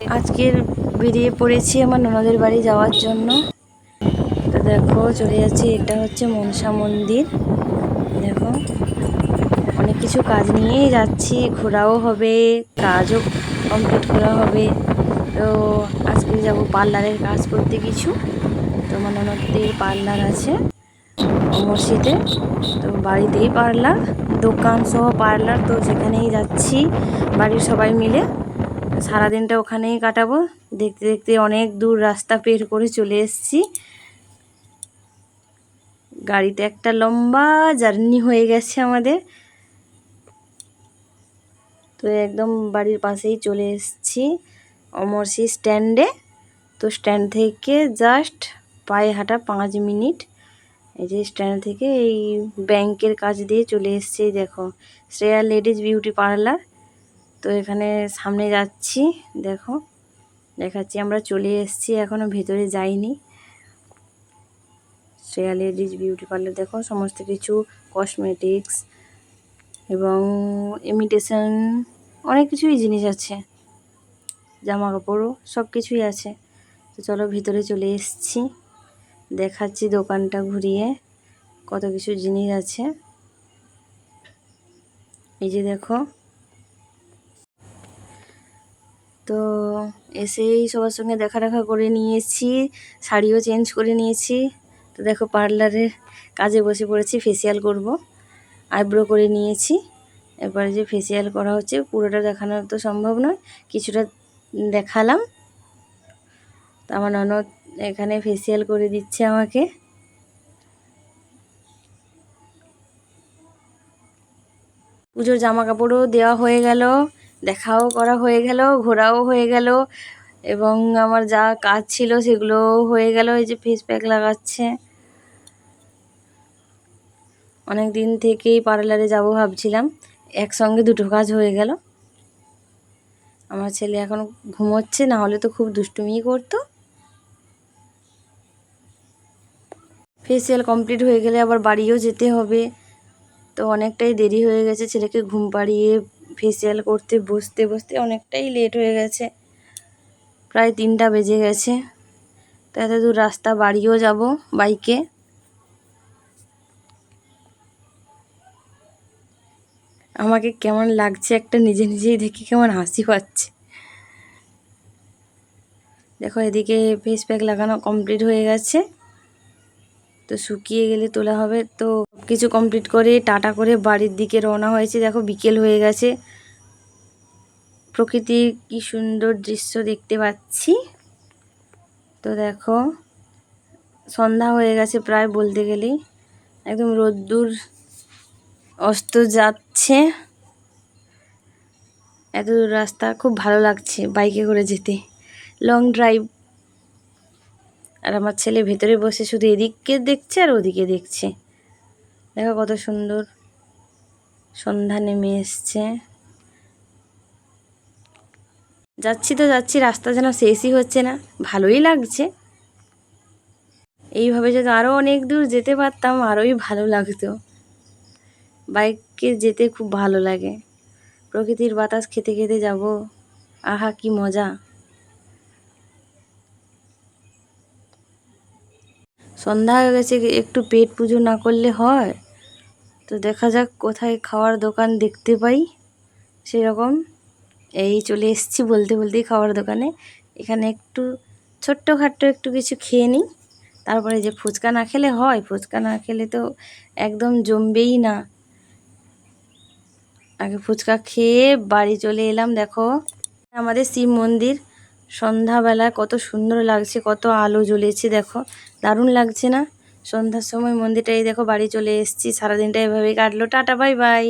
আজকের বেরিয়ে পড়েছি আমার ননদের বাড়ি যাওয়ার জন্য। তো দেখো, চলে যাচ্ছি, এটা হচ্ছে মনসা মন্দির। দেখো, অনেক কিছু কাজ নিয়েই যাচ্ছি, ঘোরাও হবে, কাজও কমপ্লিট করা হবে। তো আজকে যাব পার্লারের কাজ করতে কিছু। তো আমার ননদের পার্লার আছে মসজিদে তো বাড়িতেই পার্লার, দোকান সহ পার্লার, তো সেখানেই যাচ্ছি, বাড়ির সবাই মিলে। সারাদিনটা ওখানেই কাটাবো। দেখতে দেখতে অনেক দূর রাস্তা পের করে চলে এসেছি। গাড়িতে একটা লম্বা জার্নি হয়ে গেছে আমাদের। তো একদম বাড়ির পাশেই চলে এসেছি অমরসি স্ট্যান্ডে। তো স্ট্যান্ড থেকে জাস্ট পায়ে হাঁটা পাঁচ মিনিট। এই যে স্ট্যান্ড থেকে এই ব্যাংকের কাজ দিয়ে চলে এসেছি, দেখো। Shreya ladies beauty parlour. তো এখানে সামনে যাচ্ছি, দেখো। দেখাচ্ছি, আমরা চলে এসেছি এখনও ভেতরে যাইনি। শ্রেয়া লেডিস বিউটি পার্লার, দেখো, সমস্ত কিছু কসমেটিক্স এবং ইমিটেশন অনেক কিছুই জিনিস আছে। জামা কাপড়ও সব কিছুই আছে। তো চলো, ভিতরে চলে এসেছি। দেখাচ্ছি দোকানটা ঘুরিয়ে, কত কিছু জিনিস আছে। এই যে দেখো তো এসেই সবার সঙ্গে দেখা দেখা করে নিয়েছি, শাড়িও চেঞ্জ করে নিয়েছি। তো দেখো পার্লারের কাজে বসে পড়েছি ফেসিয়াল করব। আইব্রো করে নিয়েছি। এরপরে যে ফেসিয়াল করা হচ্ছে, পুরোটা দেখানো তো সম্ভব নয়, কিছুটা দেখালাম। তো আমার ননদ এখানে ফেসিয়াল করে দিচ্ছে আমাকে। পুজোর জামা কাপড়ও দেওয়া হয়ে গেল। দেখাও করা হয়ে গেল, ঘোরাও হয়ে গেল এবং আমার যা কাজ ছিল সেগুলো হয়ে গেল, এই যে ফেস প্যাক লাগাচ্ছে। অনেক দিন থেকেই পার্লারে যাব ভাবছিলাম, একসঙ্গে দুটো কাজ হয়ে গেল। আমার ছেলে এখন ঘুমোচ্ছে, না হলে তো খুব দুষ্টুমিই করতো। ফেসিয়াল কমপ্লিট হয়ে গেলে আবার বাড়িও যেতে হবে, তো অনেকটাই দেরি হয়ে গেছে, ছেলেকে ঘুম পাড়িয়ে ফেসিয়াল করতে, বসতে বসতে অনেকটাই লেট হয়ে গেছে। প্রায় তিনটা বেজে গেছে। তো এত দূর রাস্তা, বাড়িও যাব বাইকে আমাকে কেমন লাগছে একটা নিজে নিজেই দেখে কেমন হাসি পাচ্ছে। দেখো এদিকে ফেস প্যাক লাগানো কমপ্লিট হয়ে গেছে। তো শুকিয়ে গেলে তোলা হবে। তো কিছু কমপ্লিট করে টাটা করে বাড়ির দিকে রওনা হয়েছে। দেখো বিকেল হয়ে গেছে। প্রকৃতির কি সুন্দর দৃশ্য দেখতে পাচ্ছি। তো দেখো, সন্ধ্যা হয়ে গেছে প্রায় বলতে গেলেই। একদম রোদ্দুর অস্ত যাচ্ছে। এত রাস্তা, খুব ভালো লাগছে বাইকে করে যেতে। লং ড্রাইভ আর আমার ছেলে ভেতরে বসে শুধু এদিককে দেখছে আর ওদিকে দেখছে। দেখো কত সুন্দর সন্ধ্যা নেমে এসছে। যাচ্ছি তো যাচ্ছি, রাস্তা যেন শেষই হচ্ছে না। ভালোই লাগছে। এইভাবে যদি আরও অনেক দূর যেতে পারতাম, আরোই ভালো লাগতো। বাইকে যেতে খুব ভালো লাগে। প্রকৃতির বাতাস খেতে খেতে যাব। আহা, কি মজা। সন্ধ্যা হয়ে গেছে, একটু পেট পুজো না করলে হয়? তো দেখা যাক কোথায় খাওয়ার দোকান দেখতে পাই। সেরকম এই চলে এসছি বলতে বলতেই খাওয়ার দোকানে। এখানে একটু ছোট্টখাট্ট একটু কিছু খেয়ে নিই। তারপরে যে ফুচকা না খেলে হয়, ফুচকা না খেলে তো একদম জমবেই না। আগে ফুচকা খেয়ে বাড়ি চলে এলাম, দেখো। আমাদের শিব মন্দির। সন্ধ্যাবেলা কত সুন্দর লাগছে, কত আলো জ্বলেছে, দেখো। দারুণ লাগছে না? সন্ধ্যার সময় মন্দিরটাই দেখো, বাড়ি চলে এসেছি, সারাদিনটা এভাবেই কাটলো। Tata, bye bye.